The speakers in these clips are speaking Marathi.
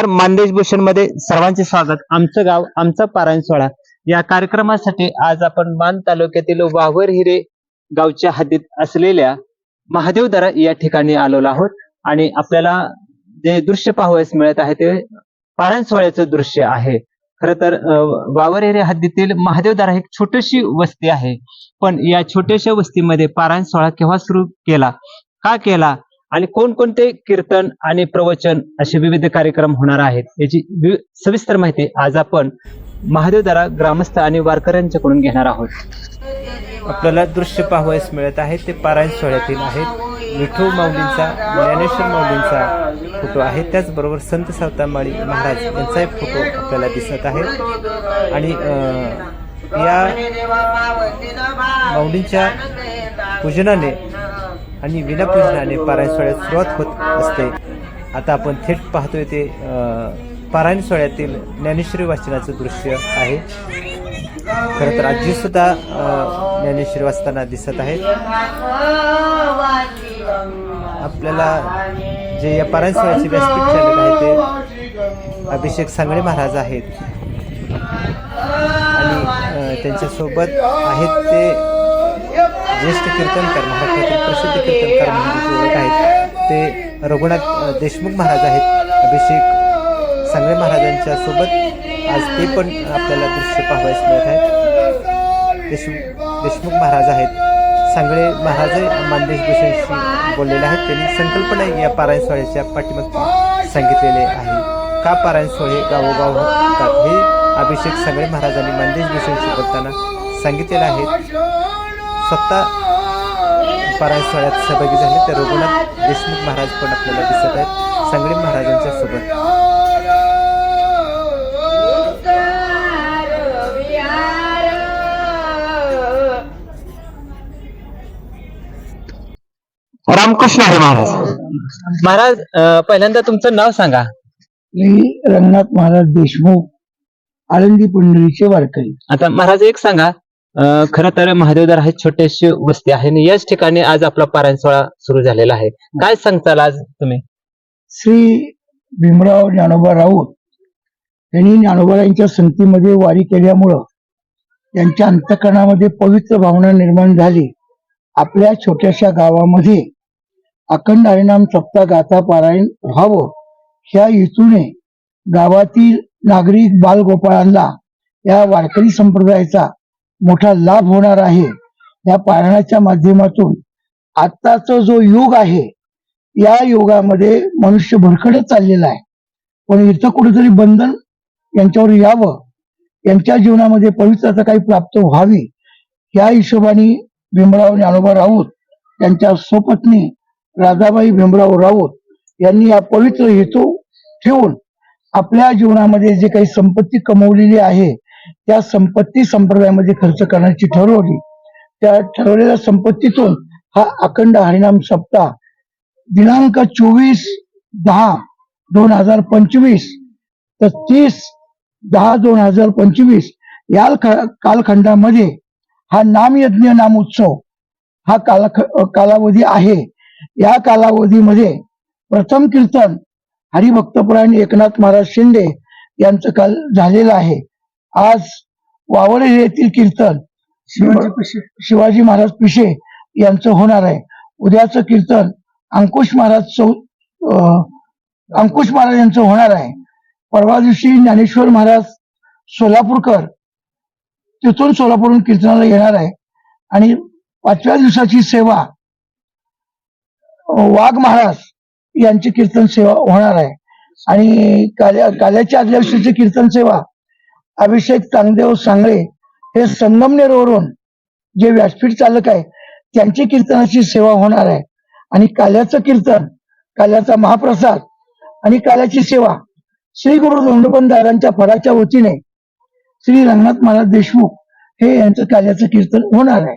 नमस्कार मानदेश भूषणमध्ये सर्वांचे स्वागत. आमचं गाव आमचा पारायण सोहळा. या कार्यक्रमासाठी आज आपण मान तालुक्यातील वावर हिरे गावच्या हद्दीत असलेल्या महादेवदरा या ठिकाणी आलेलो आहोत. आणि आपल्याला जे दृश्य पाहावयास मिळत आहे ते पारायण सोहळ्याचं दृश्य आहे. खर तर अं, वावर हिरे हद्दीतील महादेवदरा एक छोटीशी वस्ती आहे. पण या छोट्याशा वस्तीमध्ये पारायण सोहळा केव्हा सुरू केला? का केला? आणि कोणकोणते कीर्तन आणि प्रवचन असे विविध कार्यक्रम होणार आहेत याची वि- सविस्तर माहिती आज आपण महादेवदारा ग्रामस्थ आणि वारकऱ्यांच्याकडून घेणार आहोत. आपल्याला दृश्य पाहावयास मिळत आहे ते पारायण सोहळ्यातील आहेत. विठू माऊलींचा ज्ञानेश्वर माऊलींचा फोटो आहे. त्याचबरोबर संत सावतामाळी महाराज यांचा एक फोटो आपल्याला दिसत आहे. आणि या माऊलींच्या पूजनाने आणि विनापूजनाने पारायण सोहळ्यात सुरुवात होत असते. आता आपण थेट पाहतोय ते पारायण सोहळ्यातील ज्ञानेश्वरी वाचनाचं दृश्य आहे. खरं तर आजी सुद्धा ज्ञानेश्वरी वाचताना दिसत आहेत. आपल्याला जे या पारायण सोहळ्याचे व्यासपीठ चालक आहे ते अभिषेक सांगळे महाराज आहेत. आणि त्यांच्यासोबत आहेत ते ज्येष्ठ कीर्तनकार महाराष्ट्रातील प्रसिद्ध कीर्तनकार म्हणून जे ओळख आहेत ते रघुनाथ देशमुख महाराज आहेत. अभिषेक सांगळे महाराजांच्या सोबत आज ते पण आपल्याला दृश्य पाहावयास मिळत आहेत. देशमुख देशमुख महाराज आहेत. सांगळे महाराज मानदेश भूषणशी बोललेले आहेत. त्यांनी संकल्पना या पारायण सोहळ्याच्या पाठीमागची सांगितलेले आहे. का पारायण सोहळे गावोगाव होतात हे अभिषेक सांगळे महाराजांनी मानदेश भूषणशी बोलताना सांगितलेलं आहे स्वतः पारायण सोहळ्यात सहभागी झाले. तर रघुनाथ देशमुख महाराज पण आपल्याला दिसत आहेत. सांगळे महाराजांच्या सोबत. रामकृष्ण हरे महाराज. महाराज पहिल्यांदा तुमचं नाव सांगा. मी रंगनाथ महाराज देशमुख आळंदी पंढरीचे वारकरी. आता महाराज एक सांगा. खरं तर महादेवदार हे छोटेशी वस्ती आहे आणि याच ठिकाणी आज आपला पारायण सोहळा सुरू झालेला आहे. काय सांगताल आज तुम्ही? श्री भीमराव ज्ञानोबा राऊत यांनी ज्ञानोबा संगतीमध्ये वारी केल्यामुळं त्यांच्या अंतकरणामध्ये पवित्र भावना निर्माण झाली. आपल्या छोट्याशा गावामध्ये अखंड हरिनाम सप्ताह गाथा पारायण व्हावं ह्या हेतूने गावातील नागरिक बालगोपाळांना या वारकरी संप्रदायाचा मोठा लाभ होणार आहे. या पारायणाच्या माध्यमातून आत्ताचा जो युग आहे या युगामध्ये मनुष्य भरकडत चाललेला आहे. पण इथं कुठेतरी बंधन यांच्यावर यावं यांच्या जीवनामध्ये पवित्रता काही प्राप्त व्हावी या हिशोबाने भीमराव ज्ञानोबा राऊत त्यांच्या स्वपत्नी राधाबाई भीमराव राऊत यांनी या पवित्र हेतू ठेवून आपल्या जीवनामध्ये जे काही संपत्ती कमवलेली आहे त्या संपत्ती संप्रदायामध्ये खर्च करण्याची ठरवली त्या ठरवलेल्या संपत्तीतून हा अखंड हरिनाम सप्ताह दिनांक चोवीस दहा दोन हजार पंचवीस तर तीस दहा दोन हजार पंचवीस या ख- कालखंडामध्ये हा नामयज्ञ नाम उत्सव हा काल कालावधी आहे. या कालावधीमध्ये प्रथम कीर्तन हरिभक्तपुराण एकनाथ महाराज शिंदे यांचं काल झालेलं आहे. आज वावळे येथील कीर्तन शिवाजी महाराज पिशे यांचं होणार आहे. उद्याचं कीर्तन अंकुश महाराज चौ अंकुश महाराज यांचं होणार आहे. परवा दिवशी ज्ञानेश्वर महाराज सोलापूरकर तिथून सोलापूरहून कीर्तनाला येणार आहे. आणि पाचव्या दिवसाची सेवा वाघ महाराज यांची कीर्तन सेवा होणार आहे. आणि काल्या काल्याच्या आदल्या दिवशीची कीर्तन सेवा अभिषेक चांगदेव सांगळे हे संगमनेरवरून जे व्यासपीठ चालक आहे त्यांची कीर्तनाची सेवा होणार आहे. आणि काल्याचं कीर्तन काल्याचा महाप्रसाद आणि काल्याची सेवा श्री गुरु धोंडोपंतारांच्या फडाच्या वतीने श्री रंगनाथ महाराज देशमुख हे यांचं काल्याचं कीर्तन होणार आहे.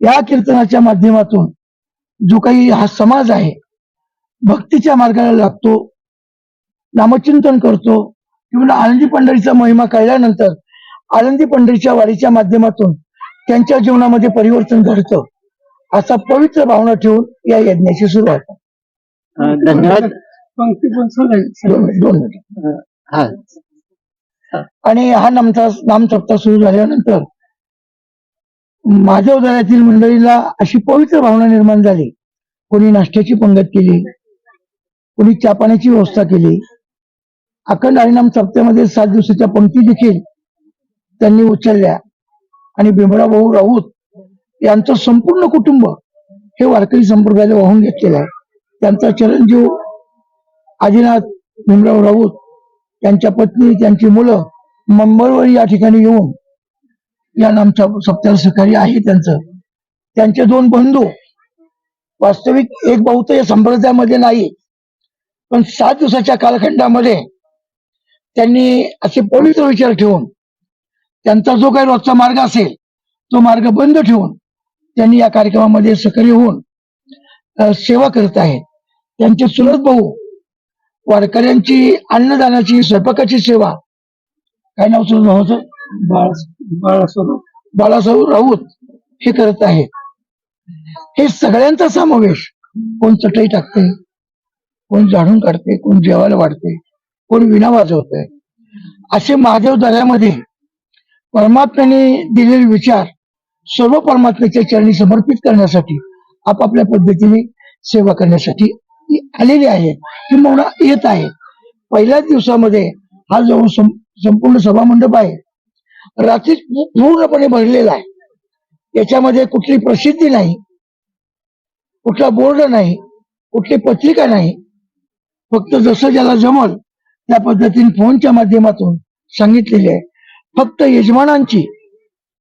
या कीर्तनाच्या माध्यमातून जो काही हा समाज आहे भक्तीच्या मार्गाला लागतो नामचिंतन करतो किंवा आनंदी पंढरीचा महिमा कळल्यानंतर आनंदी पंढरीच्या वारीच्या माध्यमातून त्यांच्या जीवनामध्ये परिवर्तन घडतं असा पवित्र भावना ठेवून या यज्ञाची सुरुवात. धन्यवाद. दोन हा. आणि हा नामचा नामसप्ताह सुरू झाल्यानंतर माझ्या उदयातील मंडळीला अशी पवित्र भावना निर्माण झाली. कोणी नाश्त्याची पंगत केली कोणी चहा पाण्याची व्यवस्था केली अखंड हरिनाम सप्त्यामध्ये सात दिवसाच्या पंक्ती देखील त्यांनी उचलल्या. आणि भीमराव भाऊ राऊत यांचं संपूर्ण कुटुंब हे वारकरी संप्रदायाला वाहून घेतलेलं आहे. त्यांचा चिरंजीव आदिनाथ भीमराव राऊत त्यांच्या पत्नी त्यांची मुलं मंगळवारी या ठिकाणी येऊन या नामच्या सप्ताह सहकारी आहे त्यांचं. त्यांचे दोन बंधू वास्तविक एक भाऊ तर या संप्रदायामध्ये नाही पण सात दिवसाच्या कालखंडामध्ये त्यांनी असे पवित्र विचार ठेवून त्यांचा जो काही रोजचा मार्ग असेल तो मार्ग बंद ठेवून त्यांनी या कार्यक्रमामध्ये सक्रिय होऊन सेवा करत आहेत. त्यांचे चुलत भाऊ वारकऱ्यांची अन्नदानाची स्वयंपाकाची सेवा काय नाव चुलत भावाचं बाळासाहेब बाळासाहेब राऊत हे करत आहेत. हे सगळ्यांचा समावेश कोण चटई टाकते कोण झाडून काढते कोण जेवायला वाढते कोण विणा आहे असे महादेव दऱ्यामध्ये परमात्म्याने दिलेले विचार सर्व परमात्म्याच्या चरणी समर्पित करण्यासाठी आपापल्या पद्धतीने सेवा करण्यासाठी आलेले आहे किंवा येत आहे. पहिल्याच दिवसामध्ये हा जवळ संपूर्ण सभामंडप आहे. रात्री पूर्णपणे भरलेला आहे. याच्यामध्ये कुठली प्रसिद्धी नाही. कुठला बोर्ड नाही. कुठली पत्रिका नाही. फक्त जसं ज्याला जमल त्या पद्धतीने फोनच्या माध्यमातून सांगितलेले आहे. फक्त यजमानांची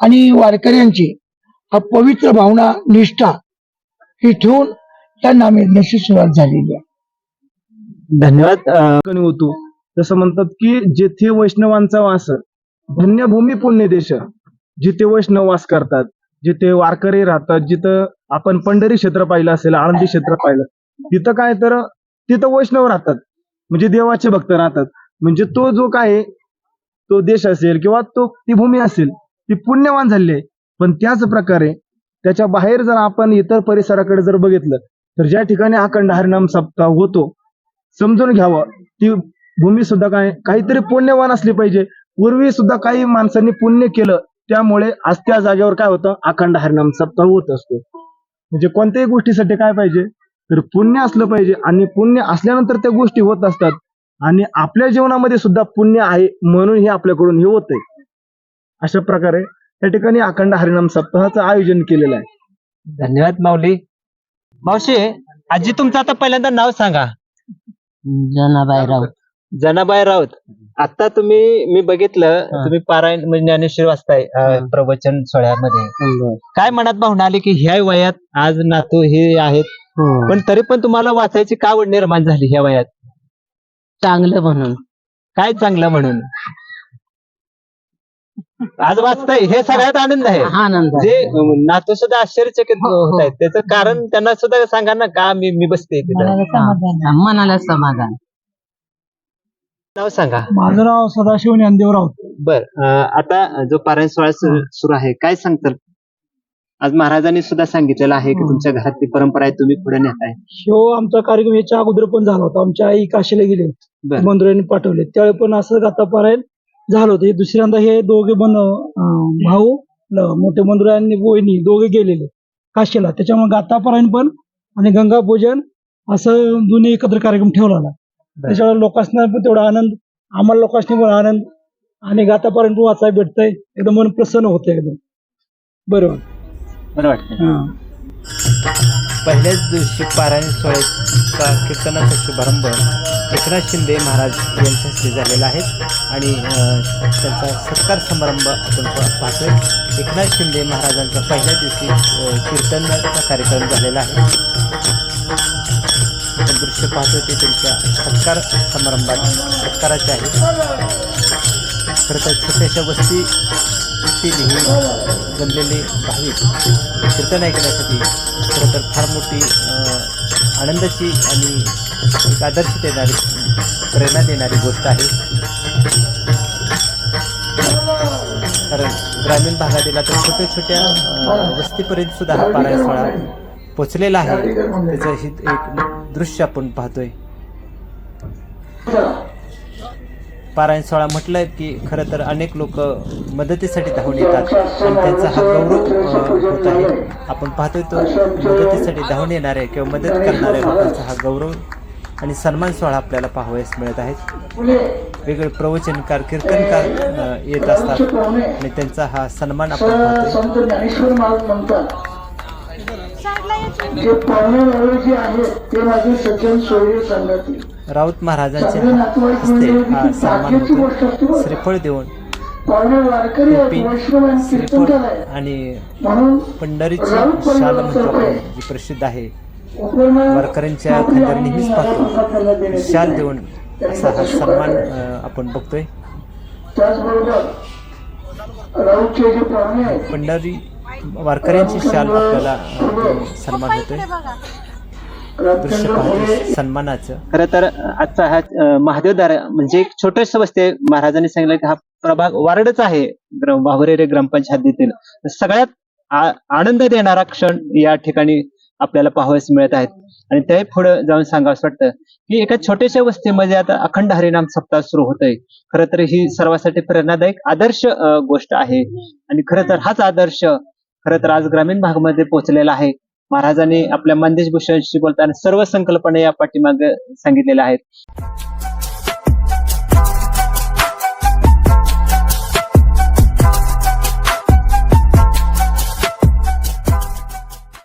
आणि वारकऱ्यांची हा पवित्र भावना निष्ठा ही ठेवून त्या नामेण्याची सुरुवात झालेली आहे. धन्यवाद होतो. जसं म्हणतात की जेथे वैष्णवांचा वास धन्यभूमी पुण्य देश जिथे वैष्णव वास करतात जिथे वारकरी राहतात जिथं आपण पंढरी क्षेत्र पाहिलं असेल आळंदी क्षेत्र पाहिलं तिथं काय तर तिथं वैष्णव राहतात. म्हणजे देवाचे भक्त राहतात. म्हणजे तो जो काय आहे, तो देश असेल किंवा तो ती भूमी असेल ती पुण्यवान झाली आहे. पण त्याच प्रकारे त्याच्या बाहेर जर आपण इतर परिसराकडे जर बघितलं तर ज्या ठिकाणी अखंड हरिनाम सप्ताह होतो समजून घ्यावं ती भूमी सुद्धा काय काहीतरी पुण्यवान असली पाहिजे. पूर्वी सुद्धा काही माणसांनी पुण्य केलं त्यामुळे आज त्या जागेवर काय होतं अखंड हरिनाम सप्ताह होत असतो. म्हणजे कोणत्याही गोष्टीसाठी काय पाहिजे? तर पुण्य असलं पाहिजे आणि पुण्य असल्यानंतर त्या गोष्टी होत असतात. आणि आपल्या जीवनामध्ये सुद्धा पुण्य आहे म्हणून हे आपल्याकडून हे होतंय. अशा प्रकारे त्या ठिकाणी अखंड हरिनाम सप्ताहाचं आयोजन केलेलं आहे. धन्यवाद माऊली. मावशी आजी तुमचं आता पहिल्यांदा नाव सांगा. जनाबाई राऊत. जनाबाई राऊत. आता तुम्ही मी बघितलं तुम्ही पारायण म्हणजे ज्ञानेश्वर वाचताय प्रवचन सोहळ्यामध्ये. काय मनात भावना आली की ह्या वयात आज नातू हे आहेत? पण तरी पण तुम्हाला वाचायची का आवड निर्माण झाली ह्या वयात? चांगलं म्हणून. काय चांगलं म्हणून? आज वाचताय हे सगळ्यात आनंद आहे. आनंद जे नातू सुद्धा आश्चर्यचकित हो, हो. होत आहेत त्याचं कारण त्यांना सुद्धा सांगा ना का मी मी बसते तिथं मनाला समाधान नाव सांगा. माझं नाव सदाशिव ज्ञानदेव राऊत बर आता जो पारायण सोहळा सुरू आहे काय सांगताल? आज महाराजांनी सुद्धा सांगितलेलं आहे की तुमच्या घरात ती परंपरा आहे तुम्ही पुढे नेताय. शो आमचा कार्यक्रम याच्या अगोदर पण झाला होता. आमच्या आई काशीला गेले होते. बर. मंदिराने पाठवले. त्यावेळी पण असं गातापारायण झालं होतं. हे दुसऱ्यांदा हे दोघे बन अं, भाऊ मोठे मंदिरांनी वहिनी दोघे गेलेले काशीला. त्याच्यामुळे गातापारायण पण आणि गंगा पूजन असं दोन्ही एकत्र कार्यक्रम ठेवला होता. त्याच्यामुळे लोकांना पण तेवढा आनंद आम्हाला लोकांनी पण आनंद आणि गातापारायण पण वाचायला भेटतंय. एकदम मन प्रसन्न होतं एकदम. बरोबर. बरं वाटतं पहिल्याच दिवशी पारायण सोहळ्याचा कीर्तनाचा शुभारंभ एकनाथ शिंदे महाराज यांच्या हस्ते झालेला आहे आणि त्यांचा सत्कार समारंभ आपण पाहतोय. एकनाथ शिंदे महाराजांचा पहिल्या दिवशी कीर्तनाचा कार्यक्रम झालेला आहे. दृश्य पाहतोय ते त्यांच्या सत्कार समारंभात सत्काराचे आहे खरं तर छोट्याशा वस्ती तील ही जमलेले भाविक कीर्तन ऐकण्यासाठी खरं तर फार मोठी आनंदाची आणि एक आदर्श देणारी प्रेरणा देणारी गोष्ट आहे. कारण ग्रामीण भागातील आता छोट्या छोट्या वस्तीपर्यंत सुद्धा हा पारायण सोहळा पोचलेला आहे. त्याचं एक दृश्य आपण पाहतोय. पारायण सोहळा म्हटलं की खरं तर अनेक लोक मदतीसाठी धावून येतात. आणि त्यांचा हा गौरव होत आहे. आपण पाहतोय तो मदतीसाठी धावून येणाऱ्या किंवा मदत करणाऱ्या लोकांचा हा गौरव आणि सन्मान सोहळा आपल्याला पाहावयास मिळत आहेत वेगवेगळे प्रवचनकार कीर्तनकार येत असतात आणि त्यांचा हा सन्मान आपण पाहतोय. संत ज्ञानेश्वर महाराज म्हणतात जे पाहुणे जे आहेत ते माझे सज्जन सोयरे सांगतील. राऊत महाराजांच्या हस्ते हा सन्मान होतो. श्रीफळ देऊन आणि श्रीफळ आणि पंढरीची शाल म्हणतो जी प्रसिद्ध आहे वारकऱ्यांच्या खांद्यावर नेहमीच पाहतो. शाल देऊन असा हा सन्मान आपण बघतोय. पंढरी वारकऱ्यांची शाल आपल्याला सन्मान होतोय सन्मानाचं. खरं तर आजचा हा महादेवदार म्हणजे एक छोटस वस्ते महाराजांनी सांगितलं की हा प्रभाग वारडच आहे. वाहुरेरे ग्रामपंचायत हद्दीतील सगळ्यात आनंद देणारा क्षण या ठिकाणी आपल्याला पाहावयास मिळत आहेत. आणि ते पुढे जाऊन सांगावं वाटतं की एका छोट्याशा वस्तीमध्ये आता अखंड हरिनाम सप्ताह सुरू होतोय. खरं तर ही सर्वांसाठी प्रेरणादायक आदर्श गोष्ट आहे. आणि खरं तर हाच आदर्श खरं तर आज ग्रामीण भागामध्ये पोहोचलेला आहे. महाराजांनी आपल्या मंदेश भूषणशी बोलताना सर्व संकल्पना या पाठीमागे सांगितलेल्या आहेत.